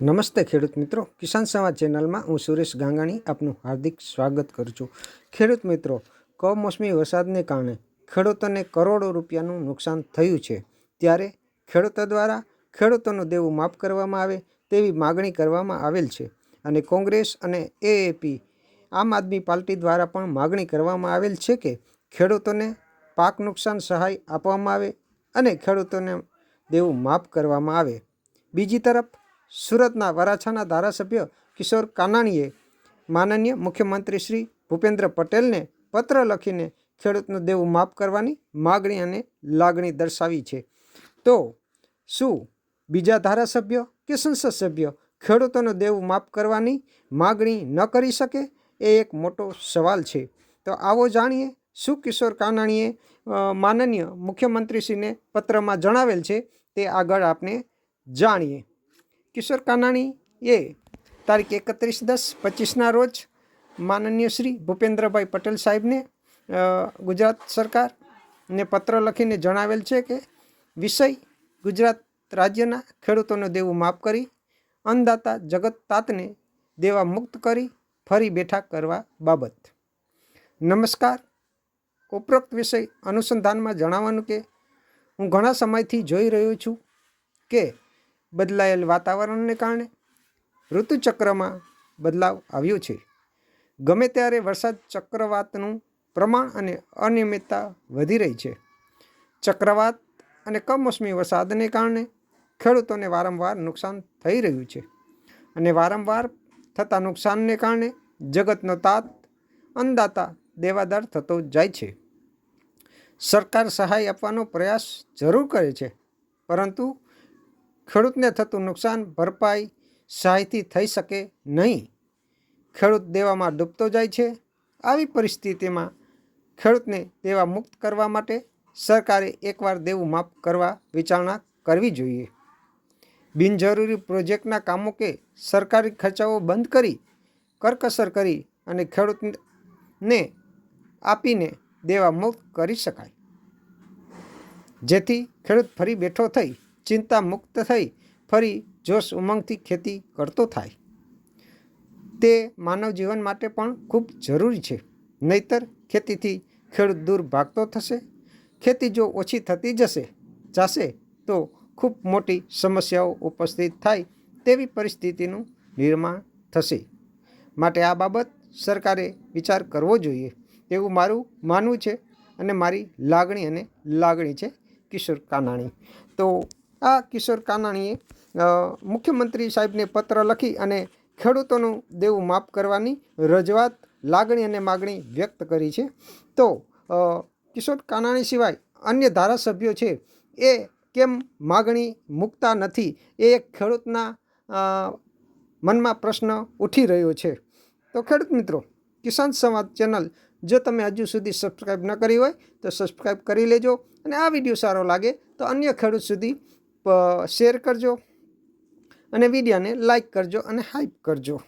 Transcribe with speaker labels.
Speaker 1: નમસ્તે ખેડૂત મિત્રો. કિસાન સંવાદ ચેનલમાં હું સુરેશ ગાંગાણી આપનું હાર્દિક સ્વાગત કરું છું. ખેડૂત મિત્રો, કમોસમી વરસાદને કારણે ખેડૂતોને કરોડો રૂપિયાનું નુકસાન થયું છે. ત્યારે ખેડૂતો દ્વારા ખેડૂતોનું દેવું માફ કરવામાં આવે તેવી માગણી કરવામાં આવેલ છે અને કોંગ્રેસ અને એએપી આમ આદમી પાર્ટી દ્વારા પણ માગણી કરવામાં આવેલ છે કે ખેડૂતોને પાક નુકસાન સહાય આપવામાં આવે અને ખેડૂતોને દેવું માફ કરવામાં આવે. બીજી તરફ સુરતના વરાછાના ધારાસભ્ય કિશોર કાનાણીએ માનનીય મુખ્યમંત્રી શ્રી ભૂપેન્દ્ર પટેલને પત્ર લખીને ખેડૂતનું દેવું માફ કરવાની માગણી અને લાગણી દર્શાવી છે. તો શું બીજા ધારાસભ્યો કે સંસદ સભ્ય ખેડૂતોનું દેવું માફ કરવાની માગણી ન કરી શકે? એ એક મોટો સવાલ છે. તો આવો જાણીએ શું કિશોર કાનાણીએ માનનીય મુખ્યમંત્રીશ્રીને પત્રમાં જણાવેલ છે તે આગળ આપણે જાણીએ. કિશોર કાનાણી એ તારીખ એકત્રીસ દસ પચીસના રોજ માનનીય શ્રી ભૂપેન્દ્રભાઈ પટેલ સાહેબને ગુજરાત સરકારને પત્ર લખીને જણાવેલ છે કે વિષય ગુજરાત રાજ્યના ખેડૂતોને દેવું માફ કરી, અન્નદાતા જગત તાતને દેવા મુક્ત કરી, ફરી બેઠા કરવા બાબત. નમસ્કાર. ઉપરોક્ત વિષય અનુસંધાનમાં જણાવવાનું કે હું ઘણા સમયથી જોઈ રહ્યો છું કે બદલાયેલ વાતાવરણને કારણે ઋતુચક્રમાં બદલાવ આવ્યો છે. ગમે ત્યારે વરસાદ ચક્રવાતનું પ્રમાણ અને અનિયમિતતા વધી રહી છે. ચક્રવાત અને કમોસમી વરસાદને કારણે ખેડૂતોને વારંવાર નુકસાન થઈ રહ્યું છે અને વારંવાર થતા નુકસાનને કારણે જગતનો તાત અન્નદાતા દેવાદાર થતો જાય છે. સરકાર સહાય આપવાનો પ્રયાસ જરૂર કરે છે, પરંતુ ખેડૂતને થતું નુકસાન ભરપાઈ સહાયથી થઈ શકે નહીં. ખેડૂત દેવામાં ડૂબતો જાય છે. આવી પરિસ્થિતિમાં ખેડૂતને દેવા મુક્ત કરવા માટે સરકારે એકવાર દેવું માફ કરવા વિચારણા કરવી જોઈએ. બિનજરૂરી પ્રોજેક્ટના કામો કે સરકારી ખર્ચાઓ બંધ કરી, કરકસર કરી અને ખેડૂતને આપીને દેવા મુક્ત કરી શકાય. જેથી ખેડૂત ફરી બેઠો થઈ ચિંતા મુક્ત થઈ ફરી જોશ ઉમંગથી ખેતી કરતો થાય. તે માનવ જીવન માટે પણ ખૂબ જરૂરી છે. નહીતર ખેતીથી ખેડૂત દૂર ભાગતો થશે. ખેતી જો ઓછી થતી જશે જશે તો ખૂબ મોટી સમસ્યાઓ ઉપસ્થિત થાય તેવી પરિસ્થિતિનું નિર્માણ થશે. માટે આ બાબત સરકારે વિચાર કરવો જોઈએ. એવું મારું માનવું છે અને મારી લાગણી અને લાગણી છે કિશોર કાનાણી. તો આ કિશોર કાનાણીએ મુખ્યમંત્રી સાહેબને પત્ર લખી અને ખેડૂતોનું દેવું માફ કરવાની રજૂઆત લાગણી અને માગણી વ્યક્ત કરી છે. તો કિશોર કાનાણી સિવાય અન્ય ધારાસભ્યો છે, એ કેમ માગણી મૂકતા નથી? એ એક ખેડૂતના મનમાં પ્રશ્ન ઉઠી રહ્યો છે. તો ખેડૂત મિત્રો, કિસાન સંવાદ ચેનલ જો તમે હજુ સુધી સબસ્ક્રાઈબ ન કરી હોય, તો સબસ્ક્રાઈબ કરી લેજો અને આ વીડિયો સારો લાગે, તો અન્ય ખેડૂત સુધી શેર કરજો અને વિડીયોને લાઈક કરજો અને હાઈપ કરજો.